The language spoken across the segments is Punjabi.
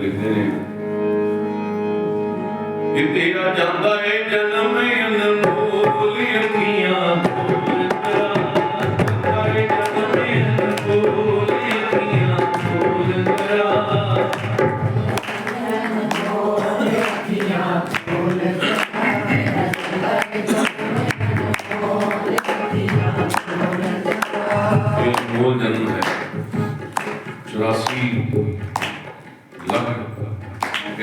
ਲਿਖਦੇ ਨੇ। ਕਿ ਤੇਰਾ ਜਾਂਦਾ ਏ ਜਨਮ ਅਨਮੋਲ ਅੱਖੀਆਂ ਖੋਲ ਕਰਾ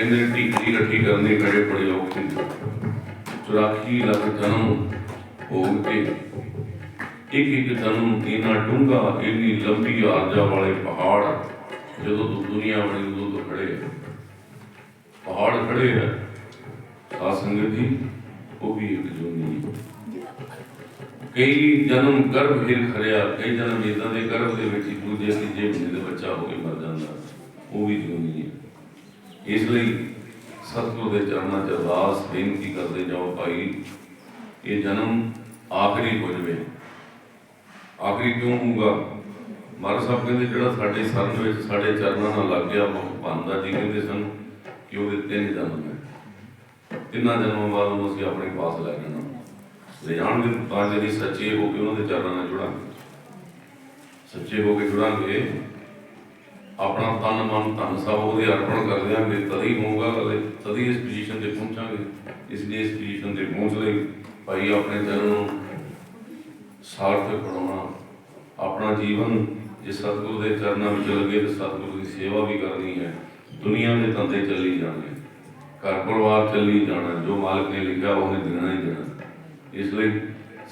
ਕਹਿੰਦੇ ਢੀਕਰੀ ਇਕੱਠੀ ਕਰਨ ਦੇ ਬੜੇ ਬੜੇ ਔਖੇ ਨੇ 84 ਲੱਖ ਜਨਮ ਹੋ ਕੇ ਇੱਕ ਇੱਕ ਜਨਮ ਇੰਨਾ ਡੂੰਘਾ, ਇੰਨੀ ਲੰਬੀ ਆਰਜਾ ਵਾਲੇ ਪਹਾੜ, ਜਦੋਂ ਦੁਨੀਆ ਬਣੀ ਉਦੋਂ ਤੋਂ ਖੜੇ ਆ। ਪਹਾੜ ਖੜੇ ਆ। ਸਾਧ ਸੰਗਤ ਜੀ, ਉਹ ਵੀ ਇੱਕ ਜੋਨੀ ਕਈ ਜਨਮ ਗਰਭ ਹਿਰ ਖੜਿਆ, ਕਈ ਜਨਮ ਇਦਾਂ ਦੇ ਗਰਭ ਦੇ ਵਿੱਚ ਹੀ ਦੂਜੇ, ਤੀਜੇ ਮਹੀਨੇ ਦੇ ਬੱਚਾ ਹੋ ਕੇ ਮਰ ਜਾਂਦਾ। ਉਹ ਵੀ ਜਿਉਂਦੀ ਹੈ ਇਸ ਲਈ ਸਤਿਗੁਰੂ ਦੇ ਚਰਨਾਂ 'ਚ ਅਰਦਾਸ, ਬੇਨਤੀ ਕਰਦੇ ਜਾਓ ਭਾਈ, ਇਹ ਜਨਮ ਆਖਰੀ ਹੋ ਜਵੇ। ਆਖਰੀ ਕਿਉਂ ਹੋਊਗਾ? ਮਹਾਰਾਜ ਸਾਹਿਬ ਕਹਿੰਦੇ, ਜਿਹੜਾ ਸਾਡੇ ਸਰਨ ਵਿੱਚ, ਸਾਡੇ ਚਰਨਾਂ ਨਾਲ ਲੱਗ ਗਿਆ ਬਹੁਤ ਭਾਂਦਾ ਜੀ ਕਹਿੰਦੇ ਸਨ ਕਿ ਉਹਦੇ ਤਿੰਨ ਜਨਮ ਹੈ ਤਿੰਨਾਂ ਜਨਮਾਂ ਬਾਅਦ ਉਹਨੂੰ ਅਸੀਂ ਆਪਣੇ ਪਾਸ ਲੈ ਜਾਣਾ। ਲੈ ਜਾਣਗੇ ਤਾਂ ਜਿਹੜੀ ਸੱਚੇ ਹੋ ਕੇ ਉਹਨਾਂ ਦੇ ਚਰਨਾਂ ਨਾਲ ਜੁੜਾਂਗੇ? ਸੱਚੇ ਹੋ ਕੇ ਜੁੜਾਂਗੇ ਆਪਣਾ ਤਨ ਮਨ ਧਨ ਸਭ ਉਹਦੇ ਅਰਪਣ ਕਰ ਦਿਆਂਗੇ ਤਦ ਹੀ ਹੋਊਗਾ ਗੱਲ ਤਦ ਹੀ ਇਸ ਪੋਜੀਸ਼ਨ ਤੇ ਪਹੁੰਚਾਂਗੇ। ਇਸ ਲਈ ਇਸ ਪੋਜੀਸ਼ਨ ਤੇ ਪਹੁੰਚ ਲਈ ਭਾਈ ਆਪਣੇ ਜਨਮ ਨੂੰ ਸਾਰਥਕ ਬਣਾਉਣਾ, ਆਪਣਾ ਜੀਵਨ ਜੇ ਸਤਿਗੁਰੂ ਦੇ ਚਰਨਾਂ ਵਿੱਚ ਲੱਗੇ ਤੇ ਸਤਿਗੁਰੂ ਦੀ ਸੇਵਾ ਵੀ ਕਰਨੀ ਹੈ। ਦੁਨੀਆ ਦੇ ਧੰਦੇ ਚੱਲੀ ਜਾਣੇ ਘਰ ਪਰਿਵਾਰ ਚੱਲੀ ਜਾਣਾ, ਜੋ ਮਾਲਕ ਨੇ ਲਿਖਿਆ ਉਹਨੇ ਦੇਣਾ ਹੀ ਦੇਣਾ। ਇਸ ਲਈ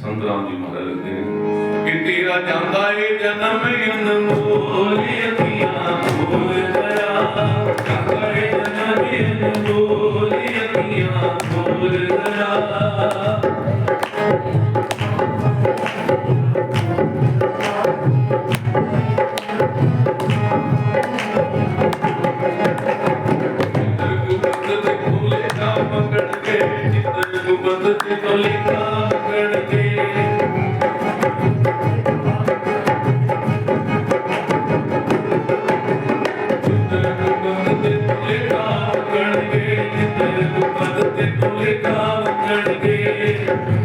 ਸੰਤਰਾਮ ਜੀ ਮਹਾਰਾਜ ਲਿਖਦੇ ਨੇ ਕਿ ਤੇਰਾ ਜਾਂਦਾ ਏ ਜਨਮ ਅਨਮੋਲ ਅੱਖੀਆਂ ਖੋਲ ਕਰਾ ਜਾਂਦਾ ਏ ਜਨਮ ਅਨਮੋਲ ਅੱਖੀਆਂ ਖੋਲ ਕਰਾ ਮੰਗਣ ਕੇ ਚਿੱਤਰ ਗੁਬੰਦ ਤੇ ਖੋਲੇ ਨਾ ਕੇ। ਤੇ